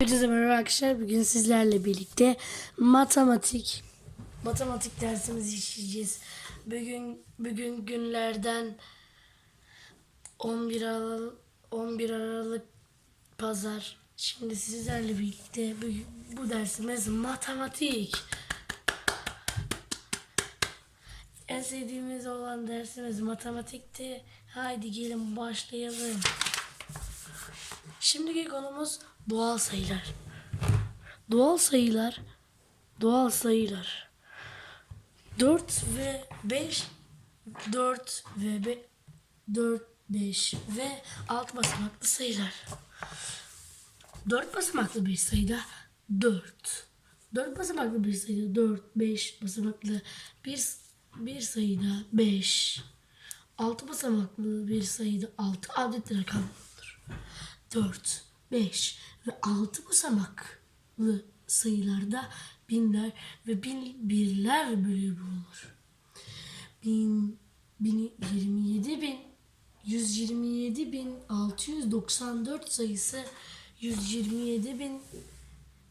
Herkese merhaba arkadaşlar. Bugün sizlerle birlikte matematik matematik dersimizi işleyeceğiz. Bugün bugün günlerden 11 Aralık 11 Aralık pazar. Şimdi sizlerle birlikte bu, bu dersimiz matematik. En sevdiğimiz olan dersimiz matematikti. Haydi gelin başlayalım. Şimdiki konumuz doğal sayılar. Doğal sayılar, doğal sayılar. 4 ve 5, 4 ve 5, 4, 5 ve alt basamaklı sayılar. 4 basamaklı bir sayıda 4. 4 basamaklı bir sayıda 4, 5 basamaklı bir, bir sayıda 5. 6 basamaklı bir sayıda 6 adet rakam olur. 4, 5 ve 6 basamaklı sayılarda binler ve bin birler bölüğü bulunur. Bin, bin, 27 bin, 127 bin 694 sayısı 127 bin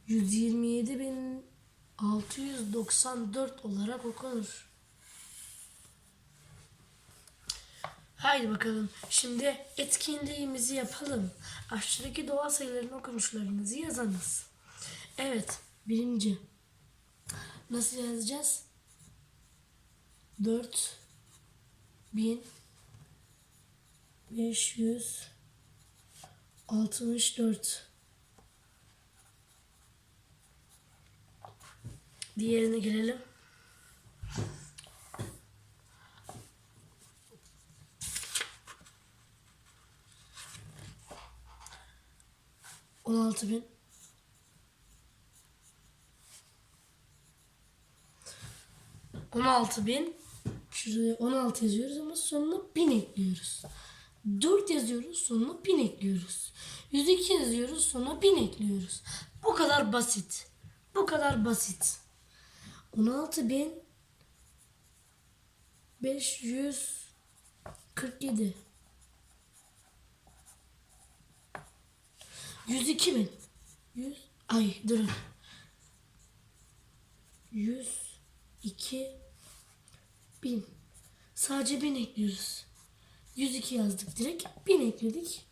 127 bin 694 olarak okunur. Haydi bakalım. Şimdi etkinliğimizi yapalım. Aşağıdaki doğal sayıların okunuşlarınızı yazınız. Evet. Birinci. Nasıl yazacağız? 4 bin 500 64 Diğerine gelelim. 16 bin. On altı bin. Şuraya on altı yazıyoruz ama sonuna bin ekliyoruz. Dört yazıyoruz sonuna bin ekliyoruz. Yüz iki yazıyoruz sonuna bin ekliyoruz. Bu kadar basit. Bu kadar basit. On altı bin beş yüz kırk yedi. 102 bin 100 ay durun 102 bin. Sadece bin ekliyoruz. 102 yazdık direkt. Bin ekledik.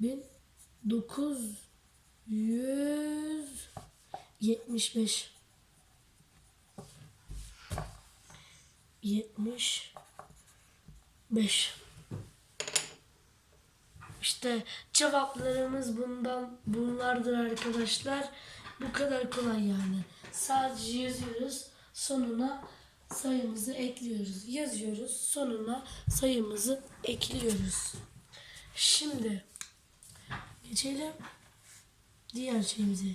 1975 75 İşte cevaplarımız bundan bunlardır arkadaşlar. Bu kadar kolay yani. Sadece yazıyoruz. Sonuna sayımızı ekliyoruz. Yazıyoruz. Sonuna sayımızı ekliyoruz. Şimdi geçelim diğer şeyimize.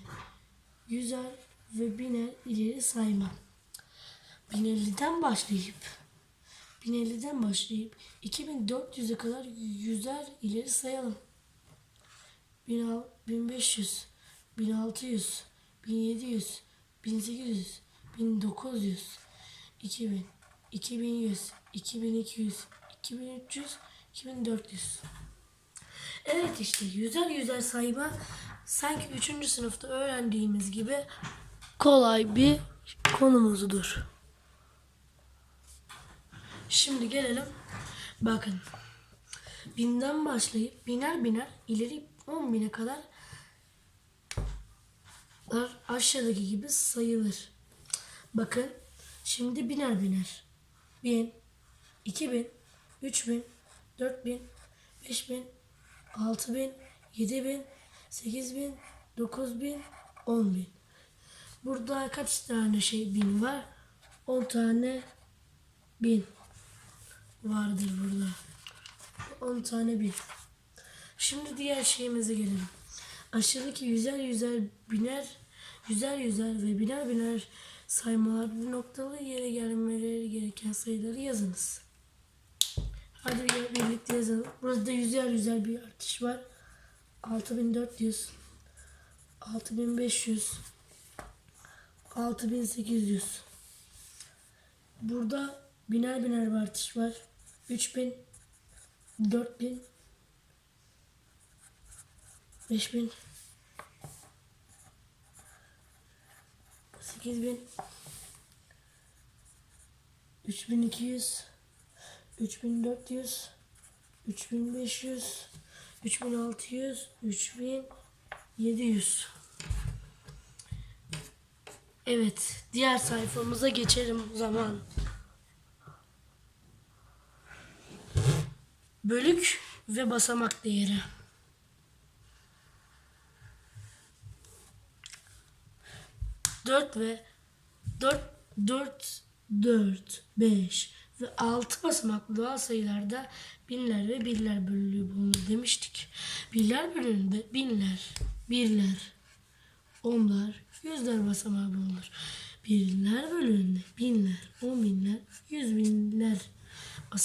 Yüzer ve biner ileri sayma. 1050'den başlayıp 1050'den başlayıp 2400'e kadar yüzer ileri sayalım. 1500, 1600, 1700, 1800, 1900, 2000, 2100, 2200, 2300, 2400. Evet işte yüzer yüzer sayma sanki 3. sınıfta öğrendiğimiz gibi kolay bir konumuzdur. Şimdi gelelim. Bakın. Binden başlayıp biner biner ileri 10 bine kadar aşağıdaki gibi sayılır. Bakın. Şimdi biner biner. 1000, 2000, 3000, 4000, 5000, 6000, 7000, 8000, 9000, 10000. Burada kaç tane şey bin var? 10 tane bin vardır burada. 10 tane bin. Şimdi diğer şeyimize gelelim. Aşağıdaki yüzer yüzer biner, yüzer yüzer ve biner biner saymalar bir noktalı yere gelmeleri gereken sayıları yazınız. Hadi bir- birlikte yazalım. Burada yüzer yüzer bir artış var. 6400 6500 6800 Burada biner biner bir artış var. 3000 4000 5000 8000 3200 3400 3500 3600 3700 Evet, diğer sayfamıza geçelim o zaman. Bölük ve basamak değeri. Dört ve dört, dört, dört, beş ve altı basamaklı doğal sayılarda binler ve birler bölülüğü bulunur demiştik. Birler bölümünde binler, birler, onlar, yüzler basamağı bulunur. Birler bölümünde binler, on binler, yüz binler